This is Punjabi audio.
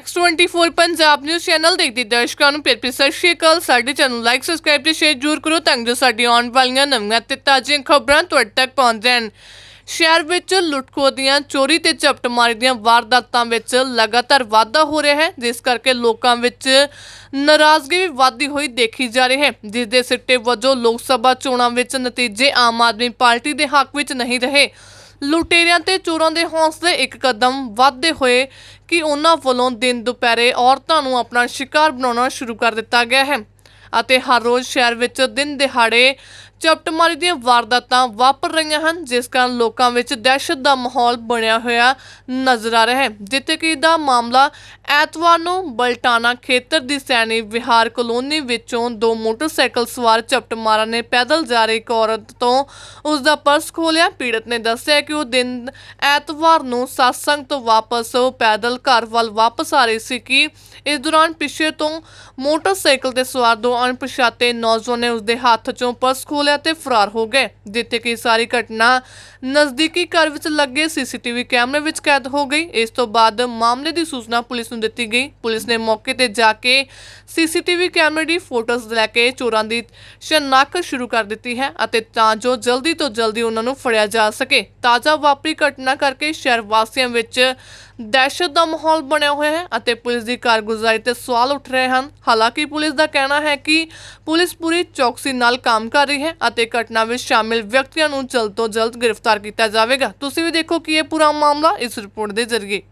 X24 ਪੰਜਾਬ ਨਿਊਜ਼ ਚੈਨਲ ਦੇਖਦੇ ਦਰਸ਼ਕਾਂ ਨੂੰ। ਪਿਆਰ ਭਰੀ ਸਤਿ ਸ਼੍ਰੀ ਅਕਾਲ। ਸਾਡੇ ਚੈਨਲ ਲਾਈਕ ਸਬਸਕ੍ਰਾਈਬ ਤੇ ਸ਼ੇਅਰ ਜ਼ਰੂਰ ਕਰੋ ਤਾਂ ਜੋ ਸਾਡੀ ਆਉਣ ਵਾਲੀਆਂ ਨਵੀਆਂ ਤੇ ਤਾਜ਼ੀਆਂ ਖਬਰਾਂ ਤੁਹਾਡੇ ਤੱਕ ਪਹੁੰਚ ਜਾਣ। ਸ਼ਹਿਰ ਵਿੱਚ ਲੁੱਟਖੋ ਦੀਆਂ, ਚੋਰੀ ਤੇ ਝਪਟਮਾਰੀ ਦੀਆਂ ਵਾਰਦਾਤਾਂ ਵਿੱਚ ਲਗਾਤਾਰ ਵਾਧਾ ਹੋ ਰਿਹਾ ਹੈ। ਜਿਸ ਕਰਕੇ ਲੋਕਾਂ ਵਿੱਚ ਨਾਰਾਜ਼ਗੀ ਵੀ ਵਧਦੀ ਹੋਈ ਦੇਖੀ ਜਾ ਰਹੀ ਹੈ। ਜਿਸ ਦੇ ਸਿੱਟੇ ਵਜੋਂ ਲੋਕ ਸਭਾ ਚੋਣਾਂ ਵਿੱਚ ਨਤੀਜੇ ਆਮ ਆਦਮੀ ਪਾਰਟੀ ਦੇ ਹੱਕ ਵਿੱਚ ਨਹੀਂ ਰਹੇ। ਲੁਟੇਰਿਆਂ ਤੇ ਚੋਰਾਂ ਦੇ ਹੌਸਲੇ ਇੱਕ ਕਦਮ ਵੱਧਦੇ ਹੋਏ ਕਿ ਉਹਨਾਂ ਵੱਲੋਂ ਦਿਨ ਦੁਪਹਿਰੇ ਔਰਤਾਂ ਨੂੰ ਆਪਣਾ ਸ਼ਿਕਾਰ ਬਣਾਉਣਾ ਸ਼ੁਰੂ ਕਰ ਦਿੱਤਾ ਗਿਆ ਹੈ ਅਤੇ ਹਰ ਰੋਜ਼ ਸ਼ਹਿਰ ਵਿੱਚ ਦਿਨ ਦਿਹਾੜੇ ਚਪਟਮਾਰੀ ਦੀਆਂ ਵਾਰਦਾਤਾਂ ਵਾਪਰ ਰਹੀਆਂ ਹਨ, ਜਿਸ ਕਾਰਨ ਲੋਕਾਂ ਵਿੱਚ ਦਹਿਸ਼ਤ ਦਾ ਮਾਹੌਲ ਬਣਿਆ ਹੋਇਆ ਨਜ਼ਰ ਆ ਰਿਹਾ ਹੈ। ਜਿੱਥੇ ਕਿ ਦਾ ਮਾਮਲਾ ਐਤਵਾਰ ਨੂੰ ਬਲਟਾਣਾ ਖੇਤਰ ਦੀ ਸੈਣੀ ਵਿਹਾਰ ਕਲੋਨੀ ਵਿੱਚੋਂ ਦੋ ਮੋਟਰਸਾਈਕਲ ਸਵਾਰ ਚਪਟਮਾਰਾਂ ਨੇ ਪੈਦਲ ਜਾ ਰਹੀ ਇੱਕ ਔਰਤ ਤੋਂ ਉਸ ਦਾ ਪਰਸ ਖੋਲਿਆ ਪੀੜਤ ਨੇ ਦੱਸਿਆ ਕਿ ਉਹ ਦਿਨ ਐਤਵਾਰ ਨੂੰ satsang ਤੋਂ ਵਾਪਸ ਪੈਦਲ ਘਰ ਵੱਲ ਵਾਪਸ ਆ ਰਹੀ ਸੀ ਕਿ ਇਸ ਦੌਰਾਨ ਪਿੱਛੇ ਤੋਂ ਮੋਟਰਸਾਈਕਲ ਤੇ ਸਵਾਰ ਦੋ ਅਣਪਛਾਤੇ ਨੌਜਵਾਨ ਨੇ ਉਸਦੇ ਹੱਥ 'ਚੋਂ ਪਰਸ ਖੋਲਿਆ ਤੇ ਫਰਾਰ ਹੋ ਗਏ। ਜਿੱਥੇ ਕਿ ਸਾਰੀ ਘਟਨਾ ਨਜ਼ਦੀਕੀ ਘਰ ਵਿੱਚ ਲੱਗੇ ਸੀਸੀਟੀਵੀ ਕੈਮਰੇ ਵਿੱਚ ਕੈਦ ਹੋ ਗਈ। ਇਸ ਤੋਂ ਬਾਅਦ ਮਾਮਲੇ ਦੀ ਸੂਚਨਾ ਪੁਲਿਸ ਨੂੰ ਦਿੱਤੀ ਗਈ। ਪੁਲਿਸ ਨੇ ਮੌਕੇ ਤੇ ਜਾ ਕੇ ਸੀਸੀਟੀਵੀ ਕੈਮਰੇ ਦੀ ਫੋਟੋਜ਼ ਲੈ ਕੇ ਚੋਰਾਂ ਦੀ ਸ਼ਨਾਖਤ ਸ਼ੁਰੂ ਕਰ ਦਿੱਤੀ ਹੈ ਅਤੇ ਤਾਂ ਜੋ ਜਲਦੀ ਤੋਂ ਜਲਦੀ ਉਹਨਾਂ ਨੂੰ ਫੜਿਆ ਜਾ ਸਕੇ। ਤਾਜ਼ਾ ਵਾਪਰੀ ਘਟਨਾ ਕਰਕੇ ਸ਼ਹਿਰ ਵਾਸੀਆਂ ਵਿੱਚ ਦਹਿਸ਼ਤ ਦਾ ਮਾਹੌਲ ਬਣਿਆ ਹੋਇਆ ਹੈ ਅਤੇ ਪੁਲਿਸ ਦੀ ਕਾਰਗੁਜ਼ਾਰੀ ਤੇ ਸਵਾਲ ਉੱਠ ਰਹੇ ਹਨ। ਹਾਲਾਂਕਿ ਪੁਲਿਸ ਦਾ ਕਹਿਣਾ ਹੈ ਕਿ ਪੁਲਿਸ ਪੂਰੀ ਚੌਕਸੀ ਨਾਲ ਕੰਮ ਕਰ ਰਹੀ ਹੈ ਅਤੇ ਘਟਨਾ ਵਿੱਚ ਸ਼ਾਮਿਲ ਵਿਅਕਤੀਆਂ ਨੂੰ ਜਲਦ ਤੋਂ ਜਲਦ ਗ੍ਰਿਫਤਾਰ ਕੀਤਾ ਜਾਵੇਗਾ। ਤੁਸੀਂ ਵੀ ਦੇਖੋ ਕਿ ਇਹ ਪੂਰਾ ਮਾਮਲਾ ਇਸ ਰਿਪੋਰਟ ਦੇ ਜ਼ਰੀਏ।